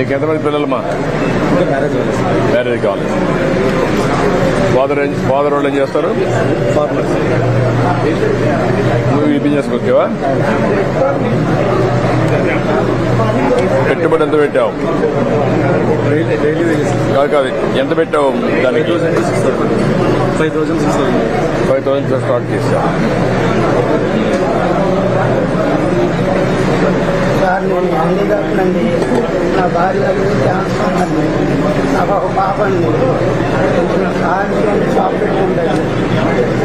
నీకు ఎంతమంది పిల్లలమ్మా? Marriage college. Father father వాళ్ళు ఏం చేస్తారు? సార్ నువ్వు ఈ బిజినెస్కి వచ్చావా? పెట్టుబడి ఎంత పెట్టావు? కాదు కాదు ఎంత పెట్టావు దానికి? Six five thousand six thousand five thousand start చేసా సార్ నేను హ్యాండిక్యాప్ట్ అండి నా క్యాన్సర్ అండి నాకు ఒక పాప అండి షాప్ పెట్టుకుంటాను.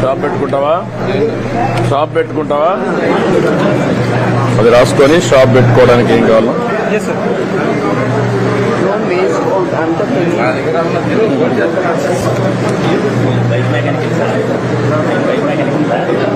షాప్ పెట్టుకుంటావా? షాప్ పెట్టుకుంటావా? అది రాసుకొని షాప్ పెట్టుకోవడానికి ఏం కావాలా ఎస్ సార్ లోన్ వేసుకోవద్దు అంటే bike mechanic sir bike mechanic sir ఏది bike mechanic bike bike bike bike mechanic ఉమ్. ఊళ్ళో నుంచి డైలీ ఊళ్ళో పని చేసుకుని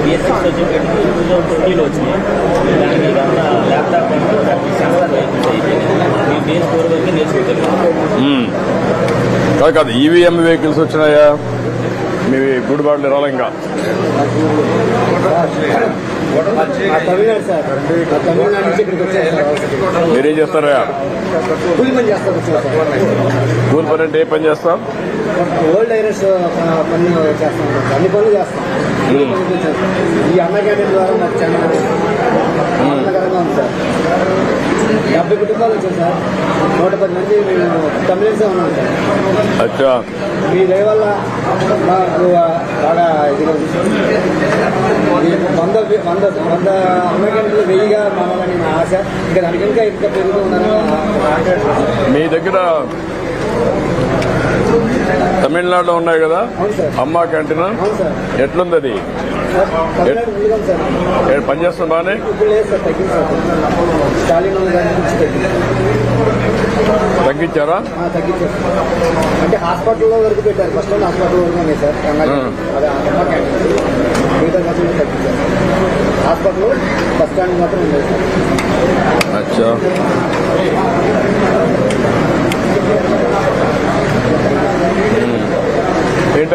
బీఎస్ ఫోర్ టూ థౌసండ్ ట్వంటీలో వచ్చినాయి దానికి ఇదంతా ల్యాప్టాప్ దానికి సెన్సార్ మీ వరకు నేర్చుకోగలిగాం కాదు కాదు ఈవీఎం వెహికల్స్ వచ్చినాయా మీ గుడిబాట్లు రాలే ఇంకా. మీరేం చేస్తారా పని కూలి పని అంటే ఏ పని చేస్తాం? ఓల్డ్ ఐరస్ పని చేస్తాం. అన్ని పనులు చేస్తాం. పనులు. ఈ అన్న క్యాంటీన్ ద్వారా మాకు చాలా ఆనందకరంగా ఉంది సార్. డెబ్బై కుటుంబాలు వచ్చాయి సార్. నూట పది మంది మేము తమిళన్సే ఉన్నాం సార్. అచ్చా. మీ దయ వల్ల మాకు బాగా ఇదిగా వంద వంద వంద అమెరికన్లు వెయ్యిగా మారాలని నా ఆశ. ఇంకా దానికి ఇంకా ఇంకా పెరుగుతూ మీ దగ్గర తమిళనాడులో ఉన్నాయి కదా? అమ్మా క్యాంటీన్? ఎట్లుంది అది సార్, తమిళనాడు ఉంది కదా సార్. ఏ పని చేస్తుంది బాగానే తగ్గించారా. అంటే హాస్పిటల్లో వరకు పెట్టారు. ఫస్ట్ టైం హాస్పిటల్ వరకు సార్. బస్ స్టాండ్ మాత్రం ఉంది సార్. అచ్చా.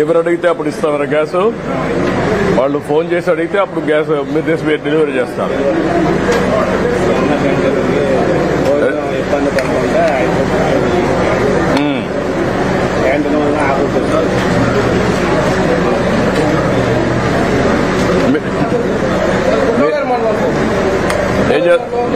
ఎవరు అడిగితే అప్పుడు ఇస్తామన్న గ్యాస్. వాళ్ళు ఫోన్ చేసి అడిగితే అప్పుడు గ్యాస్ మీరు తీసి మీరు డెలివరీ చేస్తారు. భోజనం ఇబ్బంది పడకుండా మ్మ్. డైలీ లేబర్ ఏం చేస్తారు